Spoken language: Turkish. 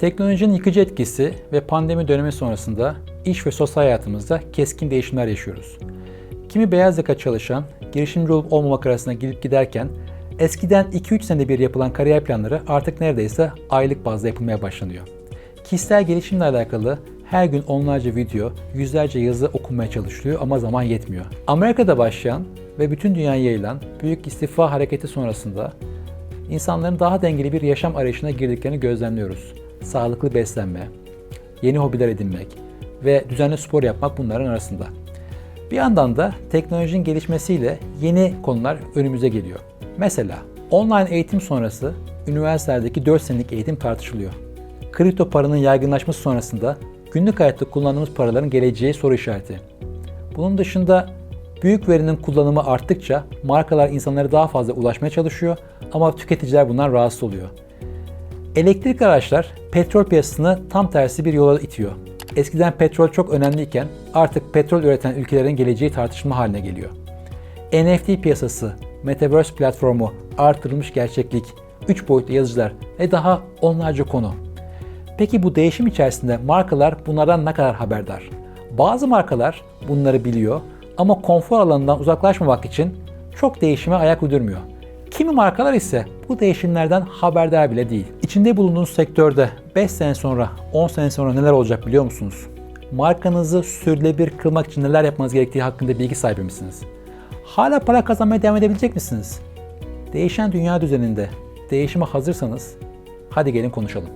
Teknolojinin yıkıcı etkisi ve pandemi dönemi sonrasında iş ve sosyal hayatımızda keskin değişimler yaşıyoruz. Kimi beyaz yaka çalışan, girişimci olup olmamak arasında gidip giderken eskiden 2-3 senede bir yapılan kariyer planları artık neredeyse aylık bazda yapılmaya başlanıyor. Kişisel gelişimle alakalı her gün onlarca video, yüzlerce yazı okunmaya çalışılıyor ama zaman yetmiyor. Amerika'da başlayan ve bütün dünyaya yayılan büyük istifa hareketi sonrasında insanların daha dengeli bir yaşam arayışına girdiklerini gözlemliyoruz. Sağlıklı beslenme, yeni hobiler edinmek ve düzenli spor yapmak bunların arasında. Bir yandan da teknolojinin gelişmesiyle yeni konular önümüze geliyor. Mesela online eğitim sonrası üniversitelerdeki 4 senelik eğitim tartışılıyor. Kripto paranın yaygınlaşması sonrasında günlük hayatta kullandığımız paraların geleceği soru işareti. Bunun dışında büyük verinin kullanımı arttıkça markalar insanlara daha fazla ulaşmaya çalışıyor ama tüketiciler bundan rahatsız oluyor. Elektrikli araçlar petrol piyasasını tam tersi bir yola itiyor. Eskiden petrol çok önemliyken artık petrol üreten ülkelerin geleceği tartışma haline geliyor. NFT piyasası, Metaverse platformu, artırılmış gerçeklik, 3 boyutlu yazıcılar ve daha onlarca konu. Peki bu değişim içerisinde markalar bunlardan ne kadar haberdar? Bazı markalar bunları biliyor ama konfor alanından uzaklaşmamak için çok değişime ayak uydurmuyor. Kimi markalar ise bu değişimlerden haberdar bile değil. İçinde bulunduğunuz sektörde 5 sene sonra, 10 sene sonra neler olacak biliyor musunuz? Markanızı sürdürülebilir kılmak için neler yapmanız gerektiği hakkında bilgi sahibi misiniz? Hala para kazanmaya devam edebilecek misiniz? Değişen dünya düzeninde değişime hazırsanız hadi gelin konuşalım.